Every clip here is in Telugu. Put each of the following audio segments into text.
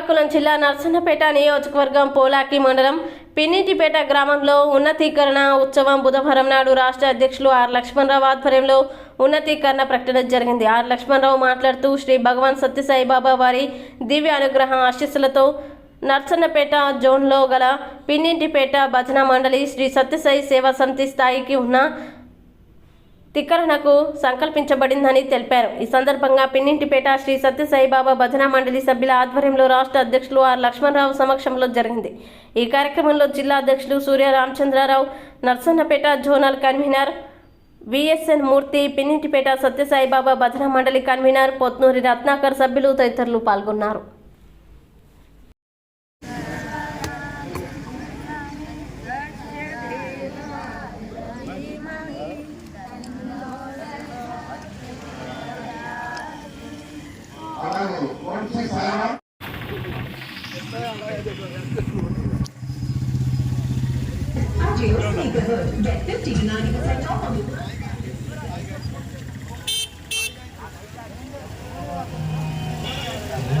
శ్రీకాకుళం జిల్లా నర్సన్నపేట నియోజకవర్గం పోలాకి మండలం పిన్నింటిపేట గ్రామంలో ఉన్నతీకరణ ఉత్సవం బుధవారం నాడు రాష్ట్ర అధ్యక్షులు ఆర్ లక్ష్మణరావు ఆధ్వర్యంలో ఉన్నతీకరణ ప్రకటన జరిగింది. ఆర్ లక్ష్మణరావు మాట్లాడుతూ శ్రీ భగవాన్ సత్యసాయిబాబా వారి దివ్య అనుగ్రహ ఆశీస్సులతో నర్సన్నపేట జోన్లో గల పిన్నింటిపేట భజన మండలి శ్రీ సత్యసాయి సేవా సమితి స్థాయికి ఉన్న తిక్కరణకు సంకల్పించబడిందని తెలిపారు. ఈ సందర్భంగా పిన్నింటిపేట శ్రీ సత్యసాయిబాబా భజన మండలి సభ్యుల ఆధ్వర్యంలో రాష్ట్ర అధ్యక్షులు ఆర్ లక్ష్మణరావు సమక్షంలో జరిగింది. ఈ కార్యక్రమంలో జిల్లా అధ్యక్షులు Surya Ramachandrarao Narasannapeta zonal convener V S N Murthy Pinnintipeta Sathya Sai Baba భజన మండలి కన్వీనర్ పొత్నూరి రత్నాకర్ సభ్యులు తదితరులు పాల్గొన్నారు. Sara. Neighborhood, get 50 to 90% off on the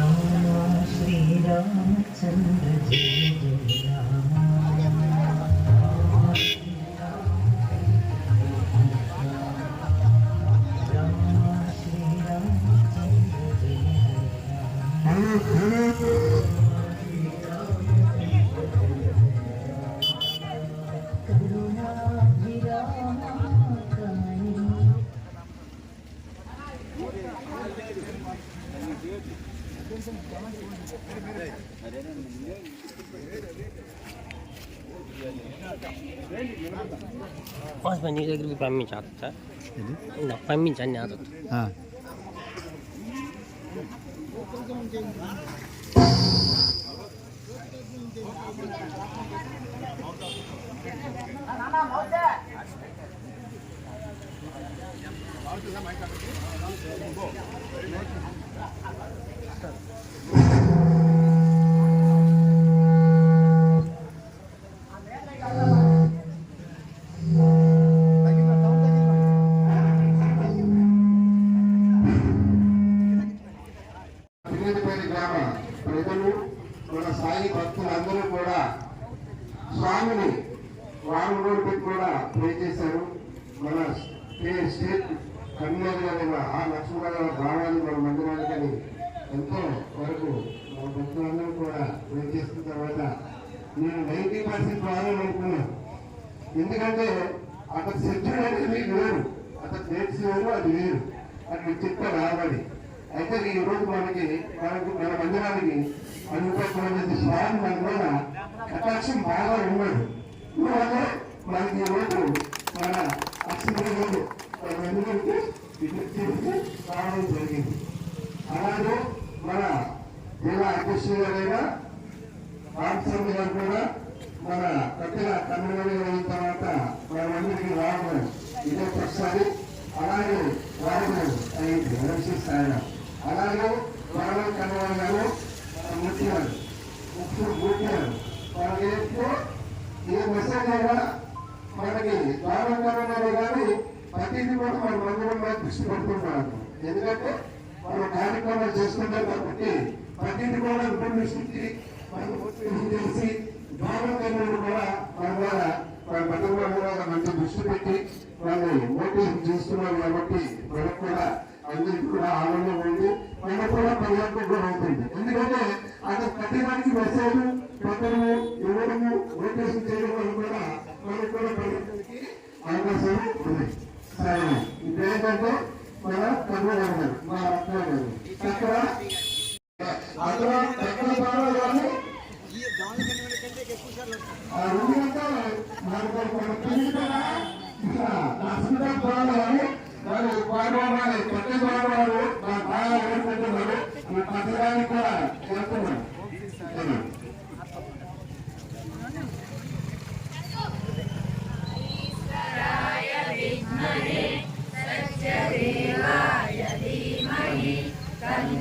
không bỏ lỡ những video hấp pass నీ దగ్గరికి పంపించా నాకు పంపించండి నాతో పిల్లలపల్లి గ్రామ కూడా స్వామిని వారం రోజులు కూడా ప్రే చేశారు. మన స్టేట్ కన్వీనర్ ఆ లక్ష్మణరావు రావాలి మన మందిరానికని ఎంతో వరకు మన భక్తులందరూ కూడా ప్రే తర్వాత నేను నైంటీ పర్సెంట్ రావాలని అనుకున్నాను. ఎందుకంటే అక్కడ శత్రుడు అనేది వేరు. అక్కడ డేట్స్ అది వేరు. అది చెప్ప రావాలి. అయితే ఈ రోజు మనకి మనకు మన మందిరానికి అనుకోకుండా స్వామి మన మీద కటాక్షం బాగా ఉన్నాడు అందువల్ల మనకి ఈ రోజు మన అక్షరాలు మన మందిరానికి విజిట్ జరిగింది అలాగే మన జిల్లా అధ్యక్షులు గారైనా రామస్వామి గారు కూడా మన కట్టిన కన్నుగడి అయిన తర్వాత మన రావడం ఇదే ఒకసారి అలాగే రావడం అయింది ఎలక్షన్ అలాగే వరద కన్నుగడి గారు మన ముఖ్య గారు ముఖ్య మూర్తి గారు మనకి ఎప్పుడు ఏ మెసేజ్ అయినా మనకి రావడం కన్నుగడి కానీ ప్రతిదీ కూడా మన మందిరం మీద దృష్టి పెడుతున్నారు ఎందుకంటే మనం కార్యక్రమాలు చేస్తుంటాం కాబట్టి ప్రతిది కూడా ఉపన్యసించి తెలిసి చేసి కూడా మన ద్వారా మన పట్టణంలో కూడా మంచి దృష్టి పెట్టి వాళ్ళు మోటివేషన్ చేస్తున్నారు కాబట్టి మనకు కూడా అందరికీ కూడా ఆనందం ఉంది. మనకు కూడా పరివర్తన కూడా అవుతుంది ఎందుకంటే అది ప్రతిదానికి మెసేజ్ పెట్టడము ఇవ్వడము మోటివేషన్ చేయడం వల్ల కూడా మనకు కూడా పరివర్తనకి అవకాశాలు ఉన్నాయి సరే. ఇప్పుడు మన కర్మ గారు మా రత్న గారు అందులో చక్కెర పాటలు కానీ ఆ మనకు మన పిల్లలు కూడా కానీ మరి పాడవాలి కొత్త పాడవారు మా బాగా ఏర్పడుతున్నారు మన పథకానికి కూడా